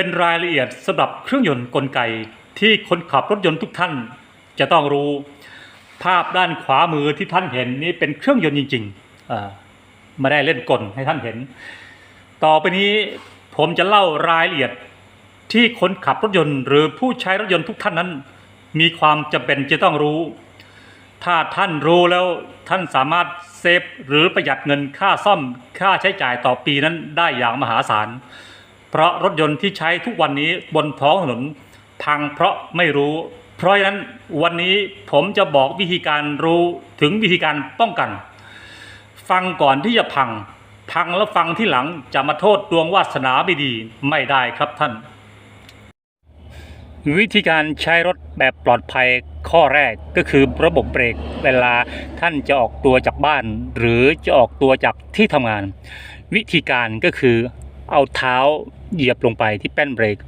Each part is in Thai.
เป็นรายละเอียดสำหรับเครื่องยนต์กลไกที่คนขับรถยนต์ทุกท่านจะต้องรู้ ภาพด้านขวามือที่ท่านเห็นนี่เป็นเครื่องยนต์จริงๆไม่ได้เล่นกลให้ท่านเห็น ต่อไปนี้ผมจะเล่ารายละเอียดที่คนขับรถยนต์ หรือผู้ใช้รถยนต์ทุกท่านนั้น มีความจำเป็นจะต้องรู้ ถ้าท่านรู้แล้วท่านสามารถเซฟหรือประหยัดเงินค่าซ่อมค่าใช้จ่ายต่อปีนั้นได้อย่างมหาศาล เพราะรถยนต์ที่ใช้ทุกวันนี้บนท้องถนนพังเพราะไม่รู้ เพราะฉะนั้นวันนี้ผมจะบอกวิธีการรู้ถึงวิธีการป้องกัน ฟังก่อนที่จะพัง พังแล้วฟังที่หลังจะมาโทษดวงวาสนาไม่ดีไม่ได้ครับท่าน วิธีการใช้รถแบบปลอดภัยข้อแรกก็คือระบบเบรกเวลาท่านจะออกตัวจากบ้าน หรือจะออกตัวจากที่ทำงาน วิธีการก็คือเอาเท้า เหยียบลงไปที่แป้นเบรก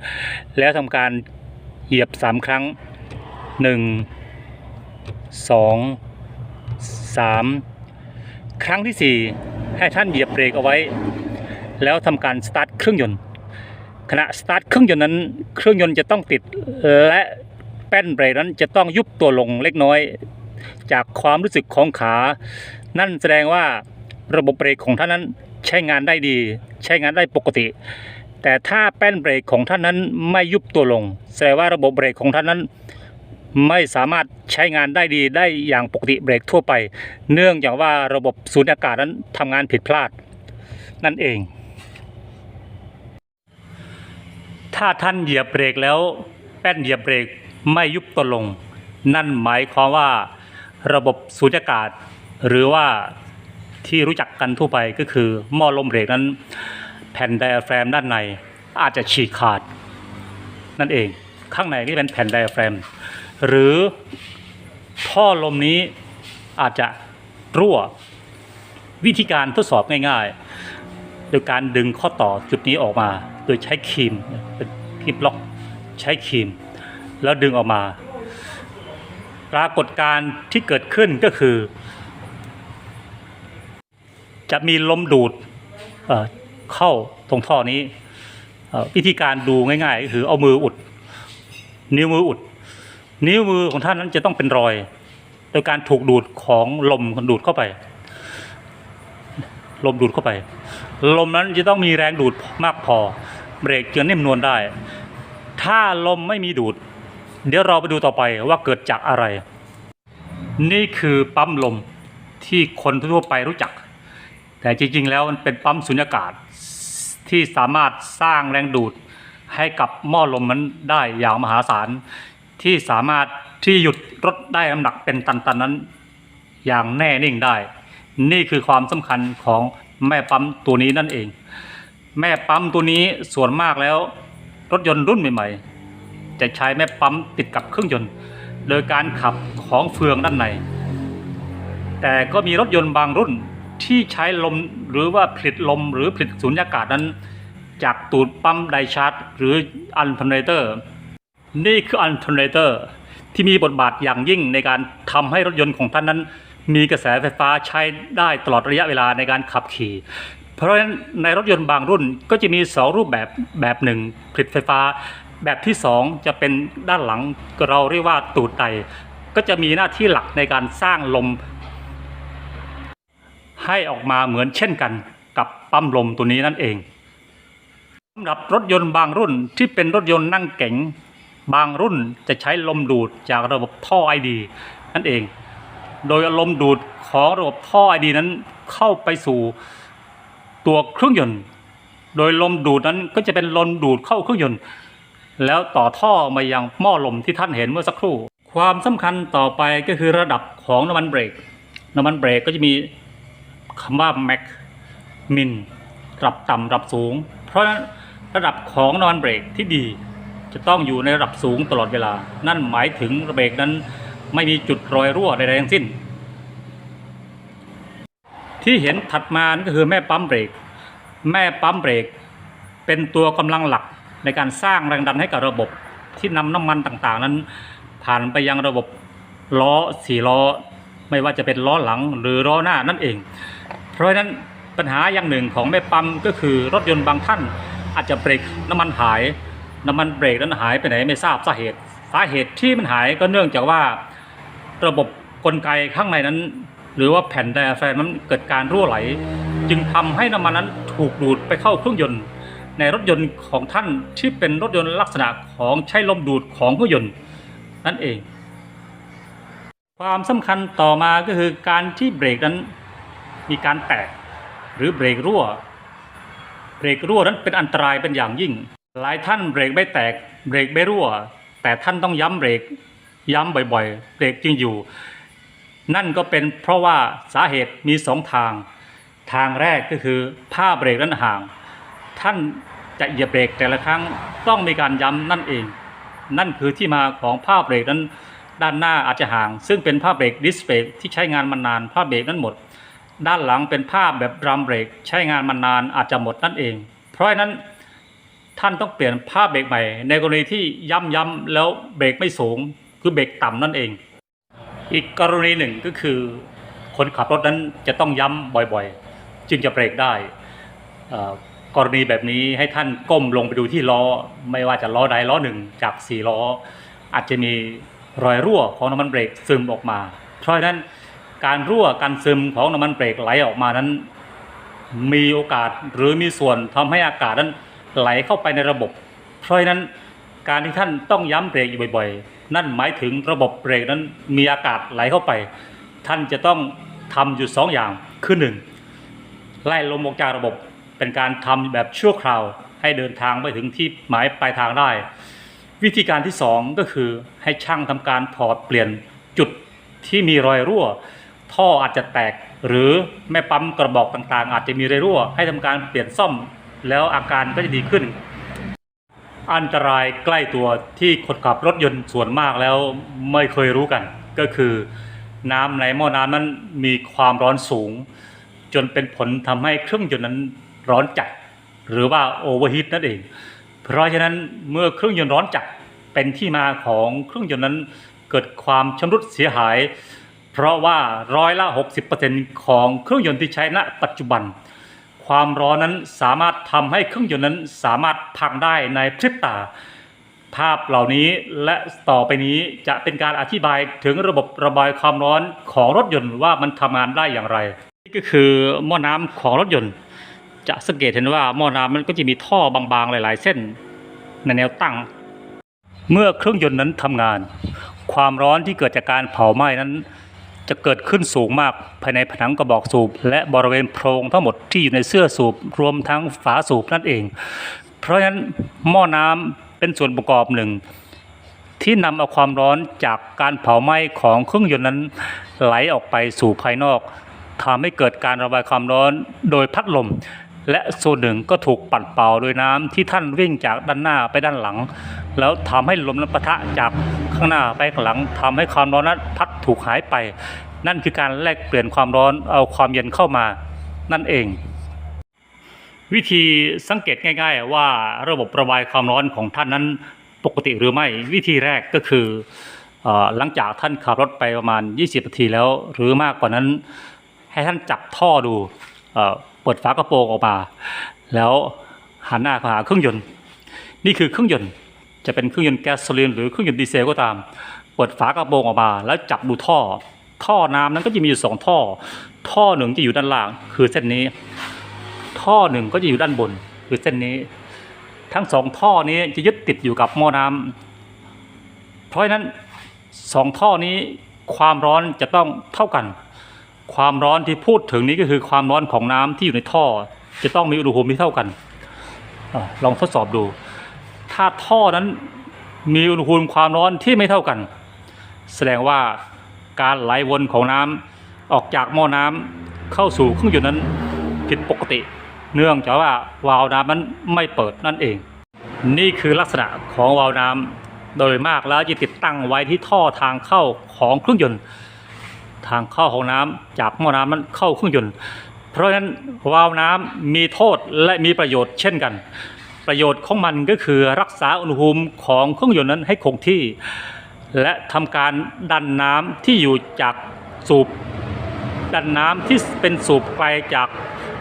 แล้วทำการเหยียบ 3 ครั้ง 1 2 3 ครั้งทีสี่ 4 ให้ท่านเหยียบเบรกเอาไว้ แล้วทำการสตาร์ทเครื่องยนต์ขณะสตาร์ทเครื่องยนต์นั้น เครื่องยนต์จะต้องติดและแป้นเบรกนั้นจะต้องยุบตัวลงเล็กน้อย จากความรู้สึกของขา นั่นแสดงว่าระบบเบรกของท่านนั้นใช้งานได้ดี ใช้งานได้ปกติ แต่ถ้าแป้นเบรกของท่านนั้นไม่ยุบตัวลง แสดงว่าระบบเบรกของท่านนั้น ไม่สามารถใช้งานได้ดีได้อย่างปกติเบรกทั่วไป เนื่องจากว่าระบบสูญญากาศนั้นทำงานผิดพลาด นั่นเอง ถ้าท่านเหยียบเบรกแล้ว แป้นเหยียบเบรกไม่ยุบตัวลง นั่นหมายความว่าระบบสูญญากาศ หรือว่าที่รู้จักกันทั่วไปก็คือหม้อลมเบรกนั้น แผ่นไดอะแฟรมด้านในอาจจะฉีกขาด นั่นเองข้างในก็จะเป็นแผ่นไดอะแฟรม หรือท่อลมนี้อาจจะรั่ววิธีการทดสอบง่ายๆ โดยการดึงข้อต่อจุดนี้ออกมา โดยใช้ครีมเป็นครีมล็อกใช้ครีม แล้วดึงออกมา ปรากฏการณ์ที่เกิดขึ้นก็คือ จะมีลมดูด เข้าตรงท่อนี้วิธีการดูง่ายๆก็คือเอามืออุด นิ้วมืออุด นิ้วมือของท่านนั้นจะต้องเป็นรอย โดยการถูกดูดของลมดูดเข้าไป ลมดูดเข้าไป ลมนั้นจะต้องมีแรงดูดมากพอ เบรกจึงนิ่มนวลได้ ถ้าลมไม่มีดูด เดี๋ยวเราไปดูต่อไปว่าเกิดจากอะไร นี่คือปั๊มลมที่คนทั่วไปรู้จัก แต่จริงๆ แล้วมันเป็นปั๊มสุญญากาศ ที่สามารถสร้างแรงดูดให้กับหม้อลมนั้นได้อย่างมหาศาล ที่สามารถที่หยุดรถได้น้ำหนักเป็นตันๆนั้น อย่างแน่นิ่งได้ นี่คือความสำคัญของแม่ปั๊มตัวนี้นั่นเอง แม่ปั๊มตัวนี้ส่วนมากแล้วรถยนต์รุ่นใหม่ ๆ จะใช้แม่ปั๊มติดกับเครื่องยนต์ โดยการขับของเฟืองด้านใน แต่ก็มีรถยนต์บางรุ่น ที่ใช้ลมหรือว่าผลิตลมหรือผลิตสูญญากาศนั้น จากตูดปั๊มไดชาร์จหรืออัลเทอร์เนเตอร์นี่คืออัลเทอร์เนเตอร์ที่มีบทบาทอย่างยิ่งในการทำให้รถยนต์ของท่านนั้น มีกระแสไฟฟ้าใช้ได้ตลอดระยะเวลาในการขับขี่ เพราะฉะนั้นในรถยนต์บางรุ่นก็จะมีสองรูปแบบแบบหนึ่งผลิตไฟฟ้า แบบที่สองจะเป็นด้านหลังเราเรียกว่าตูดไดก็จะมีหน้าที่หลักในการสร้างลม ให้ออกมาเหมือนเช่นกันกับปั๊มลมตัวนี้นั่นเองสำหรับรถยนต์บางรุ่นที่เป็นรถยนต์นั่งเก๋งบางรุ่นจะใช้ลมดูดจากระบบท่อไอดีนั่นเอง โดยลมดูดของระบบท่อไอดีนั้นเข้าไปสู่ตัวเครื่องยนต์ โดยลมดูดนั้นก็จะเป็นลมดูดเข้าเครื่องยนต์ แล้วต่อท่อมายังหม้อลมที่ท่านเห็นเมื่อสักครู่ ความสำคัญต่อไปก็คือระดับของน้ำมันเบรก น้ำมันเบรกก็จะมี คำว่าแม็กมินระดับต่ำระดับสูง เพราะนั้นระดับของน้ำมันเบรกที่ดี จะต้องอยู่ในระดับสูงตลอดเวลา นั่นหมายถึงเบรกนั้นไม่มีจุดรอยรั่วใดๆทั้งสิ้น ที่เห็นถัดมานั่นก็คือแม่ปั๊มเบรก แม่ปั๊มเบรก เป็นตัวกำลังหลักในการสร้างแรงดันให้กับระบบที่นำน้ำมันต่างๆ นั้น ผ่านไปยังระบบล้อสี่ล้อ ไม่ว่าจะเป็นล้อหลังหรือล้อหน้านั่นเอง ราะฉะนั้นปัญหาอย่างหนึ่งของแม่ปั๊มก็คือรถยนต์บางท่านอาจจะเบรกน้ำมันหาย น้ำมันเบรกนั้นหายไปไหนไม่ทราบสาเหตุ สาเหตุที่มันหายก็เนื่องจากว่าระบบกลไกข้างในนั้น หรือว่าแผ่นไดอะแฟรมนั้นเกิดการรั่วไหล จึงทำให้น้ำมันนั้นถูกดูดไปเข้าเครื่องยนต์ ในรถยนต์ของท่านที่เป็นรถยนต์ลักษณะของใช้ลมดูดของเครื่องยนต์นั่นเอง ความสำคัญต่อมาก็คือการที่เบรกนั้น มีการแตก หรือเบรกรั่ว เบรกรั่วนั้นเป็นอันตรายเป็นอย่างยิ่ง หลายท่านเบรกไม่แตก เบรกไม่รั่ว แต่ท่านต้องย้ำเบรก ย้ำบ่อยๆ เบรกจึงอยู่ นั่นก็เป็นเพราะว่าสาเหตุมีสองทาง ทางแรกก็คือผ้าเบรกนั้นห่าง ท่านจะเหยียบเบรกแต่ละครั้งต้องมีการย้ำนั่นเอง นั่นคือที่มาของผ้าเบรกนั้นด้านหน้าอาจจะห่าง ซึ่งเป็นผ้าเบรกดิสเบรกที่ใช้งานมานานผ้าเบรกนั้นหมด ด้านหลังเป็นผ้าแบบดรัมเบรกใช้งานมานานอาจจะหมดนั่นเอง เพราะฉะนั้นท่านต้องเปลี่ยนผ้าเบรกใหม่ ในกรณีที่ย้ำย้ำแล้วเบรกไม่สูงคือเบรกต่ำนั่นเอง อีกกรณีหนึ่งก็คือ คนขับรถนั้นจะต้องย้ำบ่อยๆ จึงจะเบรกได้กรณีแบบนี้ให้ท่านก้มลงไปดูที่ล้อ ไม่ว่าจะล้อใดล้อหนึ่งจากสี่ล้อ อาจจะมีรอยรั่วของน้ำมันเบรกซึมออกมา เพราะฉะนั้น การรั่วการซึมของน้ำมันเบรกไหลออกมานั้น มีโอกาสหรือมีส่วนทำให้อากาศนั้นไหลเข้าไปในระบบ เพราะฉะนั้นการที่ท่านต้องย้ำเบรกอยู่บ่อยๆ นั่นหมายถึงระบบเบรกนั้นมีอากาศไหลเข้าไป ท่านจะต้องทำอยู่สองอย่างคือหนึ่งไล่ลมออกจากระบบเป็นการทำแบบชั่วคราว ให้เดินทางไปถึงที่หมายปลายทางได้ วิธีการที่สองก็คือให้ช่างทำการถอดเปลี่ยนจุดที่มีรอยรั่ว ท่ออาจจะแตก หรือแม่ปั๊มกระบอกต่างๆ อาจจะมีรอยรั่ว ให้ทำการเปลี่ยนซ่อมแล้วอาการก็จะดีขึ้น อันตรายใกล้ตัวที่คนขับรถยนต์ส่วนมากแล้วไม่เคยรู้กัน ก็คือน้ำในหม้อน้ำนั้นมีความร้อนสูง จนเป็นผลทำให้เครื่องยนต์นั้นร้อนจัด หรือว่าโอเวอร์ฮีทนั่นเอง เพราะฉะนั้นเมื่อเครื่องยนต์ร้อนจัดเป็นที่มาของเครื่องยนต์นั้นเกิดความชำรุดเสียหาย เพราะว่าร้อยละ 60%ของเครื่องยนต์ที่ใช้ณปัจจุบัน ความร้อนนั้นสามารถทำให้เครื่องยนต์นั้นสามารถพังได้ในพริบตา ภาพเหล่านี้และต่อไปนี้จะเป็นการอธิบายถึงระบบระบายความร้อนของรถยนต์ว่ามันทำงานได้อย่างไร นี่ก็คือหม้อน้ำของรถยนต์ จะสังเกตเห็นว่าหม้อน้ำมันก็จะมีท่อบางๆหลาย ๆ เส้นในแนวตั้ง เมื่อเครื่องยนต์นั้นทำงาน ความร้อนที่เกิดจากการเผาไหม้นั้น จะเกิดขึ้นสูงมากภายในผนังกระบอกสูบ และบริเวณโพรงทั้งหมดที่อยู่ในเสื้อสูบรวมทั้งฝาสูบนั่นเอง เพราะฉะนั้นหม้อน้ำเป็นส่วนประกอบหนึ่ง ที่นำเอาความร้อนจากการเผาไหม้ของเครื่องยนต์นั้นไหลออกไปสู่ภายนอกทำให้เกิดการระบายความร้อนโดยพัดลม และส่วนหนึ่งก็ถูกปั่นเป่าโดยน้ำที่ท่านวิ่งจากด้านหน้าไปด้านหลัง แล้วทำให้ลมนั้นปะทะจากข้างหน้าไปข้างหลังทำให้ความร้อนนั้นพัดถูกหายไป นั่นคือการแลกเปลี่ยนความร้อนเอาความเย็นเข้ามานั่นเอง วิธีสังเกตง่าย ๆ ว่าระบบระบายความร้อนของท่านนั้นปกติหรือไม่วิธีแรกก็คือหลังจากท่านขับรถไปประมาณ 20นาทีแล้ว หรือมากกว่านั้น ให้ท่านจับท่อดูเอ่อเปิดฝากระโปรงออกมา แล้วหันหน้าเข้าหาเครื่องยนต์ นี่คือเครื่องยนต์ จะเป็นเครื่องยนต์แก๊สโซลีนหรือเครื่องยนต์ดีเซลก็ตาม เปิดฝากระโปรงออกมา แล้วจับดูท่อ ท่อน้ำนั้นก็จะมีอยู่สองท่อ ท่อหนึ่งจะอยู่ด้านล่างคือเส้นนี้ ท่อหนึ่งก็จะอยู่ด้านบนคือเส้นนี้ ทั้งสองท่อนี้จะยึดติดอยู่กับหม้อน้ำเพราะฉะนั้นสองท่อนี้ความร้อนจะต้องเท่ากัน ความร้อนที่พูดถึงนี้ก็คือความร้อนของน้ำที่อยู่ในท่อ จะต้องมีอุณหภูมิที่เท่ากันอลองทดสอบดู ถ้าท่อนั้นมีอุณหภูมิความร้อนที่ไม่เท่ากัน แสดงว่าการไหลวนของน้ำออกจากหม้อน้ำเข้าสู่เครื่องยนต์นั้นผิดปกติ เนื่องจากว่าวาล์วน้ำนั้นไม่เปิดนั่นเอง นี่คือลักษณะของวาล์วน้ำโดยมากแล้วจะติดตั้งไว้ที่ท่อทางเข้าของเครื่องยนต์ ทางเข้าของน้ำจากหม้อน้ำนั้นเข้าเครื่องยนต์ เพราะฉะนั้นวาล์วน้ำมีโทษและมีประโยชน์เช่นกัน ประโยชน์ของมันก็คือรักษาอุณหภูมิของเครื่องยนต์นั้นให้คงที่ และทำการดันน้ำที่อยู่จากสูบ ดันน้ำที่เป็นสูบไกลจาก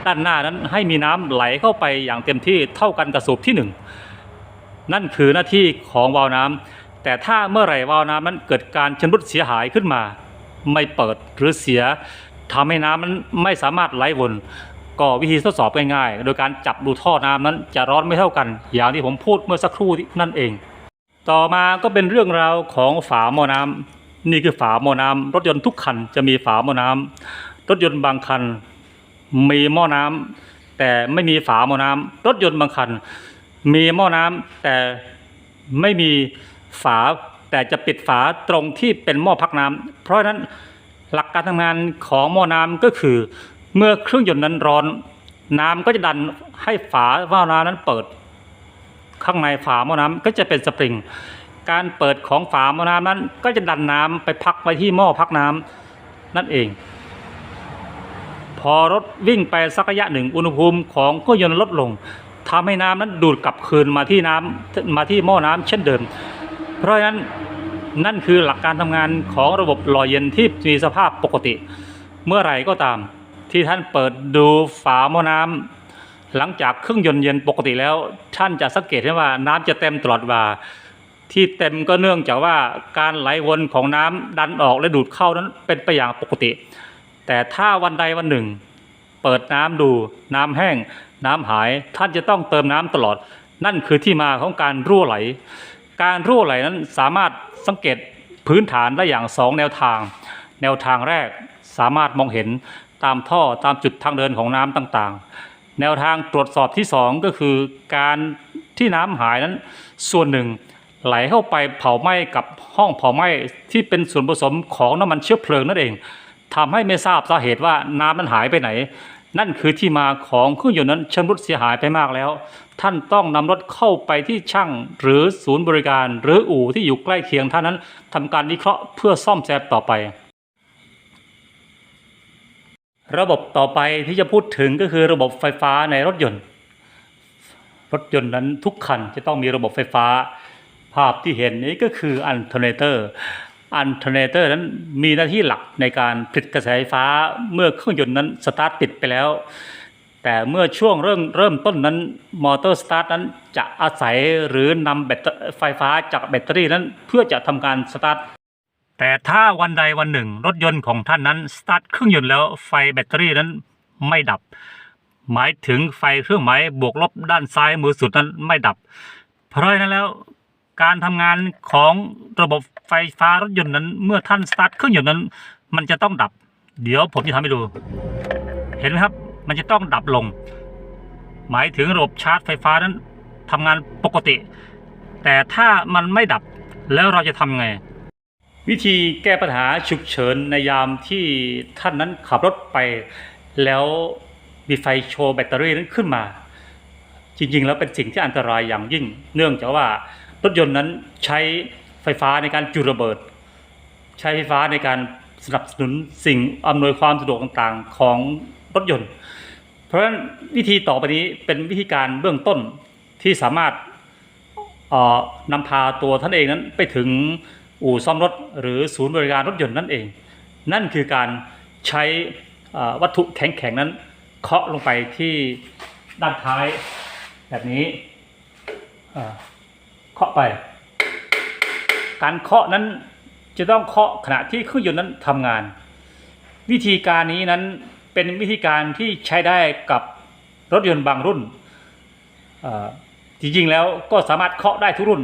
ด้านหน้านั้นให้มีน้ำไหลเข้าไปอย่างเต็มที่เท่ากันกับสูบที่หนึ่งนั่นคือหน้าที่ของวาล์วน้ำแต่ถ้าเมื่อไหร่วาล์วน้ำนั้นเกิดการชำรุดเสียหายขึ้นมา ไม่เปิดหรือเสียทำให้น้ำมันไม่สามารถไหลวน ก็วิธีทดสอบง่ายๆ โดยการจับดูท่อน้ำนั้นจะร้อนไม่เท่ากัน อย่างที่ผมพูดเมื่อสักครู่นั่นเอง ต่อมาก็เป็นเรื่องราวของฝาหม้อน้ำนี่คือฝาหม้อน้ำรถยนต์ทุกคันจะมีฝาหม้อน้ำรถยนต์บางคัน มีหม้อน้ำแต่ไม่มีฝาหม้อน้ำรถยนต์บางคัน มีหม้อน้ำแต่ไม่มีฝาแต่จะปิดฝาตรงที่เป็นหม้อพักน้ำเพราะฉะนั้นหลักการทำงานของหม้อน้ำก็คือ เมื่อเครื่องยนต์นั้นร้อน น้ำก็จะดันให้ฝาหม้อน้ำนั้นเปิด ข้างในฝาหม้อน้ำก็จะเป็นสปริง การเปิดของฝาหม้อน้ำนั้น ก็จะดันน้ำไปพักไว้ที่หม้อพักน้ำนั่นเอง พอรถวิ่งไปสักระยะหนึ่งอุณหภูมิของเครื่องยนต์ลดลงทำให้น้ำนั้นดูดกลับคืนมาที่น้ำมาที่หม้อน้ำเช่นเดิม เพราะฉะนั้นนั่นคือหลักการทำงานของระบบหล่อเย็นที่มีสภาพปกติ เมื่อไหร่ก็ตาม ที่ท่านเปิดดูฝาหม้อน้ำหลังจากเครื่องยนต์เย็นปกติแล้ว ท่านจะสังเกตได้ว่าน้ำจะเต็มตลอดวลาที่เต็มก็เนื่องจากว่าการไหลวนของน้ำดันออกและดูดเข้านั้นเป็นไปอย่างปกติ แต่ถ้าวันใดวันหนึ่ง เปิดน้ำดูน้ำแห้ง น้ำหายท่านจะต้องเติมน้ำตลอด นั่นคือที่มาของการรั่วไหล การรั่วไหลนั้นสามารถสังเกตพื้นฐานได้อย่างสองแนวทาง แนวทางแรกสามารถมองเห็น ตามท่อตามจุดทางเดินของน้ำต่างๆ แนวทางตรวจสอบที่สองก็คือการที่น้ำหายนั้นส่วนหนึ่งไหลเข้าไปเผาไหม้กับห้องเผาไหม้ที่เป็นส่วนผสมของน้ำมันเชื้อเพลิงนั่นเองทำให้ไม่ทราบสาเหตุว่าน้ำนั้นหายไปไหน นั่นคือที่มาของเครื่องยนต์นั้นชำรุดเสียหายไปมากแล้ว ท่านต้องนำรถเข้าไปที่ช่างหรือศูนย์บริการ หรืออู่ที่อยู่ใกล้เคียงท่านนั้นทำการวิเคราะห์เพื่อซ่อมแซมต่อไป ระบบต่อไปที่จะพูดถึงก็คือระบบไฟฟ้าในรถยนต์ รถยนต์นั้นทุกคันจะต้องมีระบบไฟฟ้า ภาพที่เห็นนี้ก็คืออันเทอร์เนเตอร์อันเทอร์เนเตอร์นั้นมีหน้าที่หลักในการผลิตกระแสไฟฟ้าเมื่อเครื่องยนต์นั้นสตาร์ทติดไปแล้ว แต่เมื่อช่วงเริ่มเริ่มต้นนั้นมอเตอร์สตาร์ทนั้นจะอาศัยหรือนำแบตเตอร์ไฟฟ้าจากแบตเตอรี่นั้นเพื่อจะทำการสตาร์ท แต่ถ้าวันใดวันหนึ่ง รถยนต์ของท่านนั้นสตาร์ทเครื่องยนต์แล้วไฟแบตเตอรี่นั้นไม่ดับ หมายถึงไฟเครื่องหมายบวกลบด้านซ้ายมือสุดนั้นไม่ดับ เพราะฉะนั้นแล้วการทำงานของระบบไฟฟ้ารถยนต์นั้น เมื่อท่านสตาร์ทเครื่องยนต์นั้น มันจะต้องดับ เดี๋ยวผมจะทำให้ดู เห็นไหมครับ มันจะต้องดับลง หมายถึงระบบชาร์จไฟฟ้านั้นทำงานปกติ แต่ถ้ามันไม่ดับแล้วเราจะทำไง วิธีแก้ปัญหาฉุกเฉินในยามที่ท่านนั้นขับรถไป แล้วมีไฟโชว์แบตเตอรี่นั้นขึ้นมา จริงๆ แล้วเป็นสิ่งที่อันตรายอย่างยิ่ง เนื่องจากว่ารถยนต์นั้นใช้ไฟฟ้าในการจุดระเบิด ใช้ไฟฟ้าในการสนับสนุนสิ่งอำนวยความสะดวกต่างๆของรถยนต์ เพราะฉะนั้นวิธีต่อไปนี้เป็นวิธีการเบื้องต้นที่สามารถนำพาตัวท่านเองนั้นไปถึง อู่ซ่อมรถหรือศูนย์บริการรถยนต์นั่นเอง นั่นคือการใช้วัตถุแข็งๆนั้น เคาะลงไปที่ด้านท้ายแบบนี้เคาะไป การเคาะนั้นจะต้องเคาะขณะที่เครื่องยนต์นั้นทำงาน วิธีการนี้นั้นเป็นวิธีการที่ใช้ได้กับรถยนต์บางรุ่นจริงๆแล้วก็สามารถเคาะได้ทุกรุ่น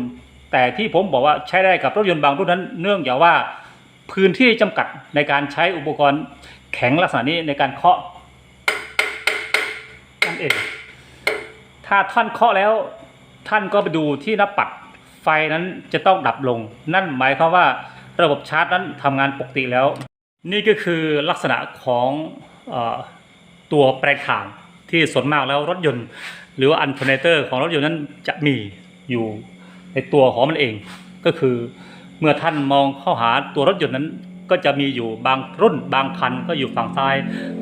แต่ที่ผมบอกว่าใช้ได้กับรถยนต์บางรุ่นนั้น เนื่องจากว่าพื้นที่จำกัดในการใช้อุปกรณ์แข็งลักษณะนี้ในการเคาะนั่นเอง ถ้าท่านเคาะแล้วท่านก็ไปดูที่หน้าปัดไฟนั้นจะต้องดับลง นั่นหมายความว่าระบบชาร์จนั้นทำงานปกติแล้ว นี่ก็คือลักษณะของอตัวแปลงถ่านที่ส่วนมากแล้วรถยนต์ หรือว่าอันเทอร์เนเตอร์ของรถยนต์นั้นจะมีอยู่ ในตัวของมันเอง ก็คือเมื่อท่านมองเข้าหาตัวรถยนต์นั้น ก็จะมีอยู่บางรุ่น บางคันก็อยู่ฝั่งซ้าย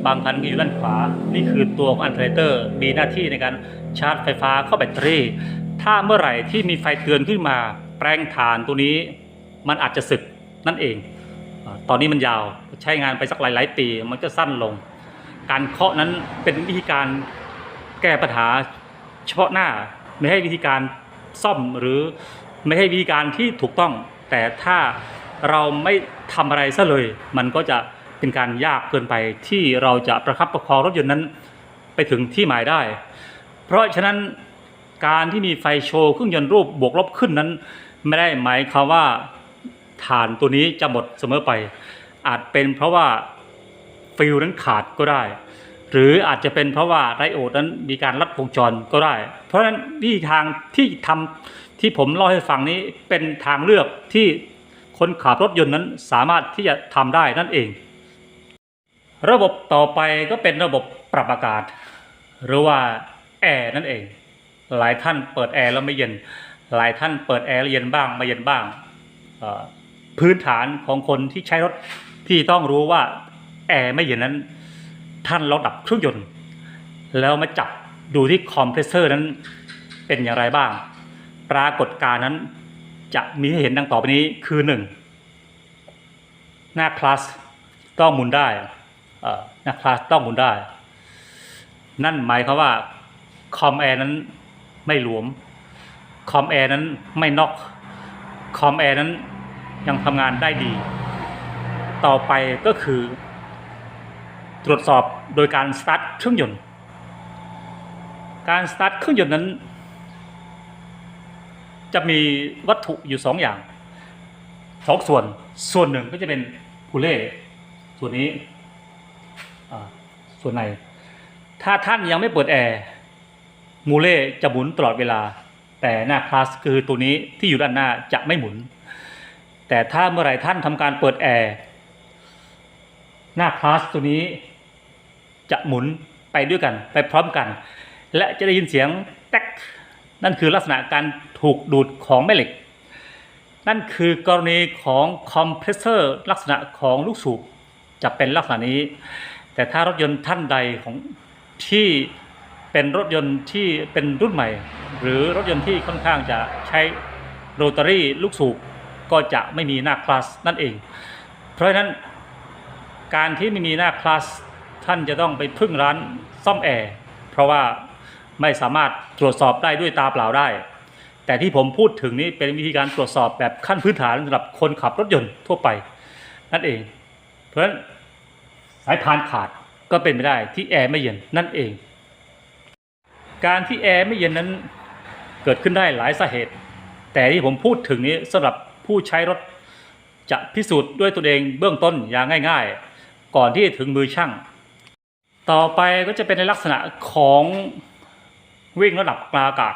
บางคันก็อยู่ด้านขวา นี่คือตัวของอันเทอร์เนเตอร์มีหน้าที่ในการชาร์จไฟฟ้าเข้าแบตเตอรี่ ถ้าเมื่อไหร่ที่มีไฟเตือนขึ้นมาแปลงถ่านตัวนี้มันอาจจะสึกนั่นเอง ตอนนี้มันยาวใช้งานไปสักหลายๆปี มันจะสั้นลง การเคาะนั้นเป็นวิธีการแก้ปัญหาเฉพาะหน้าไม่ให้วิธีการ ซ่อมหรือไม่ให้วิธีการที่ถูกต้อง แต่ถ้าเราไม่ทำอะไรซะเลย มันก็จะเป็นการยากเกินไปที่เราจะประคับประคองรถยนต์นั้นไปถึงที่หมายได้ เพราะฉะนั้นการที่มีไฟโชว์เครื่องยนต์รูปบวกลบขึ้นนั้น ไม่ได้หมายความว่าฐานตัวนี้จะหมดเสมอไป อาจเป็นเพราะว่าฟิลนั้นขาดก็ได้ หรืออาจจะเป็นเพราะว่าไดโอดนั้นมีการลัดวงจรก็ได้ เพราะฉะนั้นวิธีทางที่ทำที่ผมเล่าให้ฟังนี้เป็นทางเลือกที่คนขับรถยนต์นั้นสามารถที่จะทำได้นั่นเอง ระบบต่อไปก็เป็นระบบปรับอากาศ หรือว่าแอร์นั่นเอง หลายท่านเปิดแอร์แล้วไม่เย็น หลายท่านเปิดแอร์แล้วเย็นบ้างไม่เย็นบ้าง พื้นฐานของคนที่ใช้รถที่ต้องรู้ว่าแอร์ไม่เย็นนั้น ท่านลองดับเครื่องยนต์ แล้วมาจับดูที่คอมเพรสเซอร์นั้นเป็นอย่างไรบ้าง ปรากฏการณ์นั้นจะมีให้เห็นดังต่อไปนี้คือหนึ่งหน้าคลาสต้องหมุนได้หน้าคลาสต้องหมุนได้ นั่นหมายความว่าคอมแอร์นั้นไม่หลวม คอมแอร์นั้นไม่น็อก คอมแอร์นั้นยังทำงานได้ดี ต่อไปก็คือ ตรวจสอบโดยการสตาร์ทเครื่องยนต์ การสตาร์ทเครื่องยนต์นั้น จะมีวัตถุอยู่สองอย่างสองส่วนส่วนหนึ่งก็จะเป็นพูเล่ส่วนนี้ส่วนในถ้าท่านยังไม่เปิดแอร์มูเล่จะหมุนตลอดเวลา แต่หน้าคลาสคือตัวนี้ที่อยู่ด้านหน้าจะไม่หมุน แต่ถ้าเมื่อไหร่ท่านทำการเปิดแอร์หน้าคลาสตัวนี้ จะหมุนไปด้วยกันไปพร้อมกัน และจะได้ยินเสียงแต๊กนั่นคือลักษณะการถูกดูดของแม่เหล็ก นั่นคือกรณีของคอมเพรสเซอร์ลักษณะของลูกสูบจะเป็นลักษณะนี้ แต่ถ้ารถยนต์ท่านใดของที่เป็นรถยนต์ที่เป็นรุ่นใหม่ หรือรถยนต์ที่ค่อนข้างจะใช้โรตารี่ลูกสูบก็จะไม่มีหน้าคลาสนั่นเอง เพราะฉะนั้นการที่ไม่มีหน้าคลาส ท่านจะต้องไปพึ่งร้านซ่อมแอร์เพราะว่าไม่สามารถตรวจสอบได้ด้วยตาเปล่าได้ แต่ที่ผมพูดถึงนี้เป็นวิธีการตรวจสอบแบบขั้นพื้นฐานสำหรับคนขับรถยนต์ทั่วไป นั่นเอง เพราะฉะนั้นสายพานขาดก็เป็นไปได้ที่แอร์ไม่เย็นนั่นเอง การที่แอร์ไม่เย็นนั้นเกิดขึ้นได้หลายสาเหตุ แต่ที่ผมพูดถึงนี้สำหรับผู้ใช้รถจะพิสูจน์ด้วยตัวเองเบื้องต้นอย่างง่าย ๆ ก่อนที่จะถึงมือช่าง ต่อไปก็จะเป็นในลักษณะของวิ่งระดับกลางอากาศ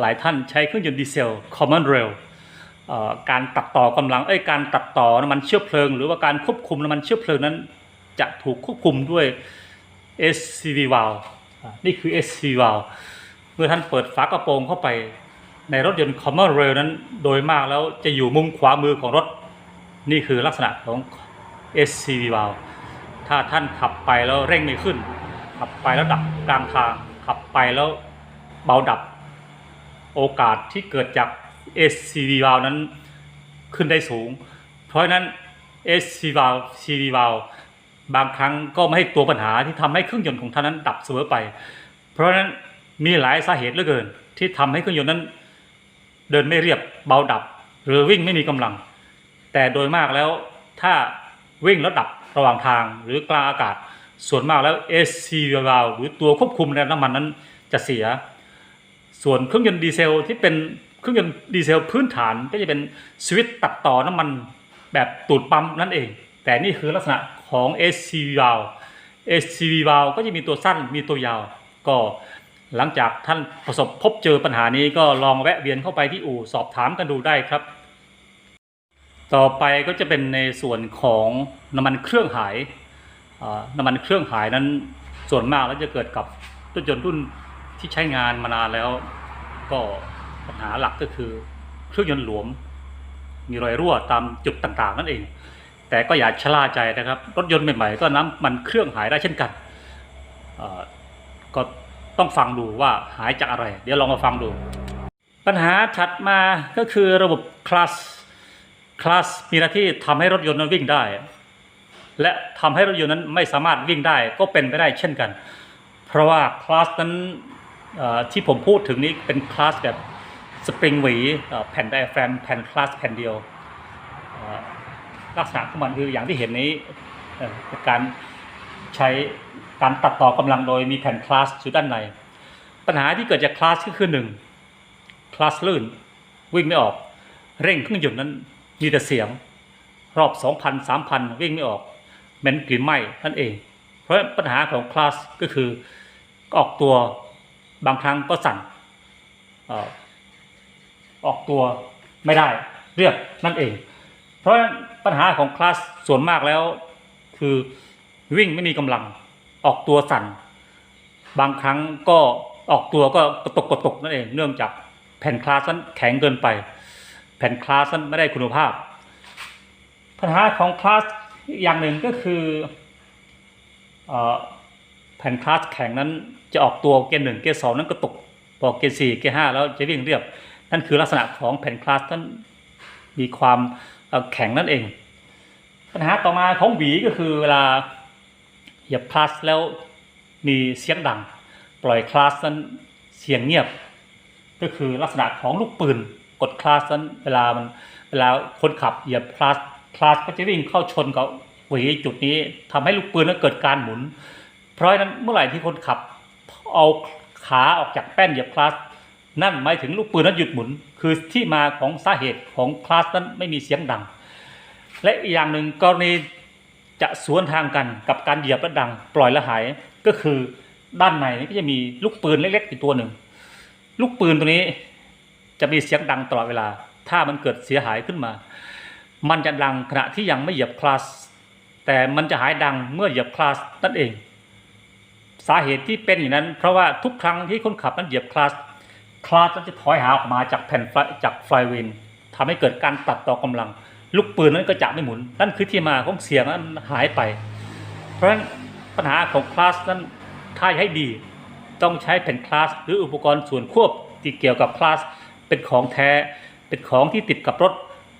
หลายท่านใช้เครื่องยนต์ดีเซล Common Rail เอ่อการตัดต่อกำลังเอ้ยการตัดต่อน้ำมันเชื้อเพลิง หรือว่าการควบคุมน้ำมันเชื้อเพลิงนั้น จะถูกควบคุมด้วย SCV valve นี่คือ SCV valve เมื่อท่านเปิดฝากระโปรงเข้าไปในรถยนต์ Common Rail นั้นโดยมากแล้วจะอยู่มุมขวามือของรถ นี่คือลักษณะของ SCV valve ถ้าท่านขับไปแล้วเร่งไม่ขึ้น ขับไปแล้วดับกลางทาง ขับไปแล้วเบาดับ โอกาสที่เกิดจาก SCV valve นั้นขึ้นได้สูง เพราะนั้น SCV valve CV valve บางครั้งก็ไม่ให้ตัวปัญหาที่ทำให้เครื่องยนต์ของท่านนั้นดับเสมอไป เพราะฉะนั้นมีหลายสาเหตุเหลือเกิน ที่ทำให้เครื่องยนต์นั้น เดินไม่เรียบเบาดับ หรือวิ่งไม่มีกำลัง แต่โดยมากแล้วถ้าวิ่งแล้วดับ ระหว่างทางหรือกลางอากาศ ส่วนมากแล้ว SC valve หรือตัวควบคุมแรงน้ำมันนั้นจะเสีย ส่วนเครื่องยนต์ดีเซลที่เป็นเครื่องยนต์ดีเซลพื้นฐานก็จะเป็นสวิตตัดต่อน้ำมันแบบตูดปั๊มนั่นเอง แต่นี่คือลักษณะของ SCV valve SCV valve ก็จะมีตัวสั้นมีตัวยาว ก็หลังจากท่านประสบพบเจอปัญหานี้ก็ลองแวะเวียนเข้าไปที่อู่สอบถามกันดูได้ครับ ต่อไปก็จะเป็นในส่วนของน้ำมันเครื่องหายน้ำมันเครื่องหายนั้นส่วนมากแล้วจะเกิดกับรถยนต์รุ่นที่ใช้งานมานานแล้ว ก็ปัญหาหลักก็คือเครื่องยนต์หลวม มีรอยรั่วตามจุดต่างๆ นั่นเอง แต่ก็อย่าชะล่าใจนะครับ รถยนต์ใหม่ๆ ก็น้ำมันเครื่องหายได้เช่นกันก็ต้องฟังดูว่าหายจากอะไร เดี๋ยวลองมาฟังดู ปัญหาถัดมาก็คือระบบคลาส คลาสมีหน้าที่ทำให้รถยนต์นั้นวิ่งได้ และทำให้รถยนต์นั้นไม่สามารถวิ่งได้ก็เป็นไปได้เช่นกัน เพราะว่าคลาสนั้นที่ผมพูดถึงนี้เป็นคลาสแบบสปริงหวีแผ่นไดอะแฟรมแผ่นคลาสแผ่นเดียวลักษณะของมันคืออย่างที่เห็นนี้เป็นการใช้การตัดต่อกำลังโดยมีแผ่นคลาสอยู่ด้านใน ปัญหาที่เกิดจากคลาสก็คือหนึ่งคลาสลื่น วิ่งไม่ออก เร่งเครื่องยนต์นั้น มีแต่เสียง รอบ2,000 3,000วิ่งไม่ออกเหม็นกลิ่นไหม้นั่นเอง เพราะปัญหาของคลาสก็คือออกตัวบางครั้งก็สั่นออกตัวไม่ได้เรียบนั่นเอง เพราะปัญหาของคลาสส่วนมากแล้ว คือวิ่งไม่มีกำลังออกตัวสั่น บางครั้งก็ออกตัวก็กระตกกระตกนั่นเอง เนื่องจากแผ่นคลาสนั้นแข็งเกินไป แผ่นคลาสนั้นไม่ได้คุณภาพ ปัญหาของคลาสอย่างหนึ่งก็คืออแผ่นคลาสแข็งนั้นจะออกตัวเกณฑ์หนึ่งเกณฑ์สองนั้นกระตุกพอเกณฑ์สี่เกณฑ์ห้าแล้วจะวิ่งเรียบ นั่นคือลักษณะของแผ่นคลาสนั้นมีความแข็งนั่นเอง ปัญหาต่อมาของหวีก็คือเวลาเหยียบคลาสแล้วมีเสียงดัง ปล่อยคลาสนั้นเสียงเงียบ ก็คือลักษณะของลูกปืน กดคลาสนั้นเวลามันเวลาคนขับเหยียบคลาสคลาสก็จะวิ่งเข้าชนกับหวีจุดนี้ทำให้ลูกปืนนั้นเกิดการหมุน เพราะฉะนั้นเมื่อไหร่ที่คนขับเอาขาออกจากแป้นเหยียบคลาสนั่นหมายถึงลูกปืนนั้นหยุดหมุน คือที่มาของสาเหตุของคลาสนั้นไม่มีเสียงดัง และอีกอย่างหนึ่งกรณีจะสวนทางกันกับการเหยียบและดัง ปล่อยและหายก็คือด้านในนี่ก็จะมีลูกปืนเล็กๆอยู่ตัวหนึ่ง ลูกปืนตัวนี้ จะมีเสียงดังตลอดเวลา ถ้ามันเกิดเสียหายขึ้นมา มันจะดังขณะที่ยังไม่เหยียบคลาส แต่มันจะหายดังเมื่อเหยียบคลาสนั่นเอง สาเหตุที่เป็นอย่างนั้น เพราะว่าทุกครั้งที่คนขับนั้นเหยียบคลาส คลาสนั้นจะถอยหาออกมาจากแผ่นจากไฟวินทำให้เกิดการตัดต่อกำลัง ลูกปืนนั้นก็จะไม่หมุน นั่นคือที่มาของเสียงนั้นหายไป เพราะฉะนั้นปัญหาของคลาสนั้นถ้าให้ดี ต้องใช้แผ่นคลาสหรืออุปกรณ์ส่วนควบที่เกี่ยวกับคลาส เป็นของแท้ เป็นของที่ติดกับรถ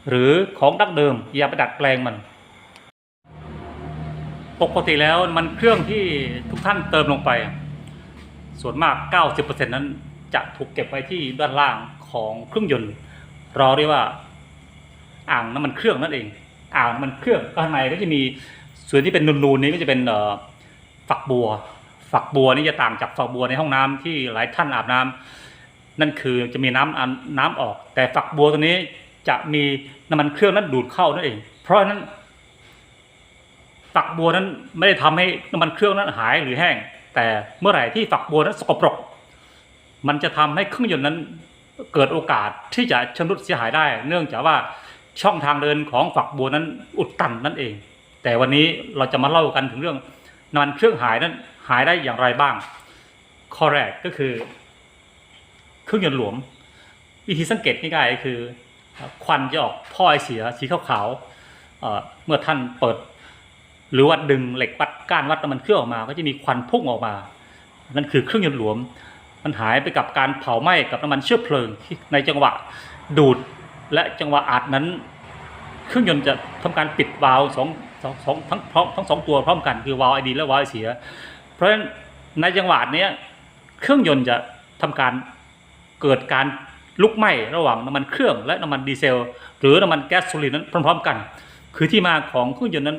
หรือของดั้งเดิม อย่าไปดัดแปลงมัน ปกติแล้วมันเครื่องที่ทุกท่านเติมลงไป ส่วนมาก 90%นั้นจะถูกเก็บไว้ที่ด้านล่างของเครื่องยนต์เราเรียกว่าอ่างน้ำมันเครื่องนั่นเอง อ่างน้ำมันเครื่องข้างในก็จะมีส่วนที่เป็นนูนๆนี้ก็จะเป็นฝักบัว ฝักบัวนี่จะต่างจากฝักบัวในห้องน้ำที่หลายท่านอาบน้ำ นั่นคือจะมีน้ำน้ำออก แต่ฝักบัวตัวนี้จะมีน้ำมันเครื่องนั้นดูดเข้านั่นเอง เพราะฉะนั้นฝักบัวนั้นไม่ได้ทำให้น้ำมันเครื่องนั้นหายหรือแห้ง แต่เมื่อไหร่ที่ฝักบัวนั้นสกปรก มันจะทำให้เครื่องยนต์นั้นเกิดโอกาสที่จะชำรุดเสียหายได้ เนื่องจากว่าช่องทางเดินของฝักบัวนั้นอุดตันนั่นเอง แต่วันนี้เราจะมาเล่ากันถึงเรื่องน้ำมันเครื่องหายนั้นหายได้อย่างไรบ้าง ข้อแรกก็คือ เครื่องยนต์หลวมวิธีสังเกตง่ายๆคือควันจะออกพ่อไอเสียสีขาวๆเอ่อเมื่อท่านเปิด หรือว่าดึงเหล็กวัดก้านวัดน้ำมันเครื่องออกมา ก็จะมีควันพุ่งออกมา นั่นคือเครื่องยนต์หลวม มันหายไปกับการเผาไหม้กับน้ำมันเชื้อเพลิงในจังหวะดูดและจังหวะอัดนั้น เครื่องยนต์จะทำการปิดวาล์วสองสองสองทั้งพร้อมทั้งสองตัวพร้อมกันคือวาล์วไอดีและวาล์วไอเสีย เพราะฉะนั้นในจังหวะนี้เครื่องยนต์จะทำการ เกิดการลุกไหม้ระหว่างน้ำมันเครื่องและน้ำมันดีเซล หรือน้ำมันแก๊สโซลีนนั้นพร้อม ๆ กัน คือที่มาของเครื่องยนต์นั้น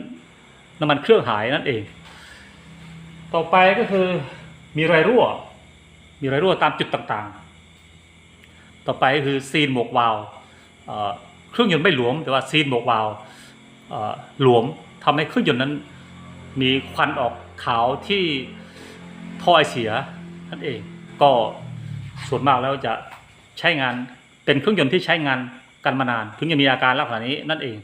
น้ำมันเครื่องหายนั่นเอง ต่อไปก็คือมีรอยรั่ว มีรอยรั่วตามจุดต่างๆ ต่อไปคือซีนหมวกวาล์วเเครื่องยนต์ไม่หลวม แต่ว่าซีนหมวกวาล์วเอ่อหลวมทำให้เครื่องยนต์นั้นมีควันออกขาวที่ท่อไอเสียนั่นเองก็ ส่วนมากแล้วจะใช้งานเป็นเครื่องยนต์ที่ใช้งานกันมานาน ถึงจะมีอาการลักษณะนี้นั่นเอง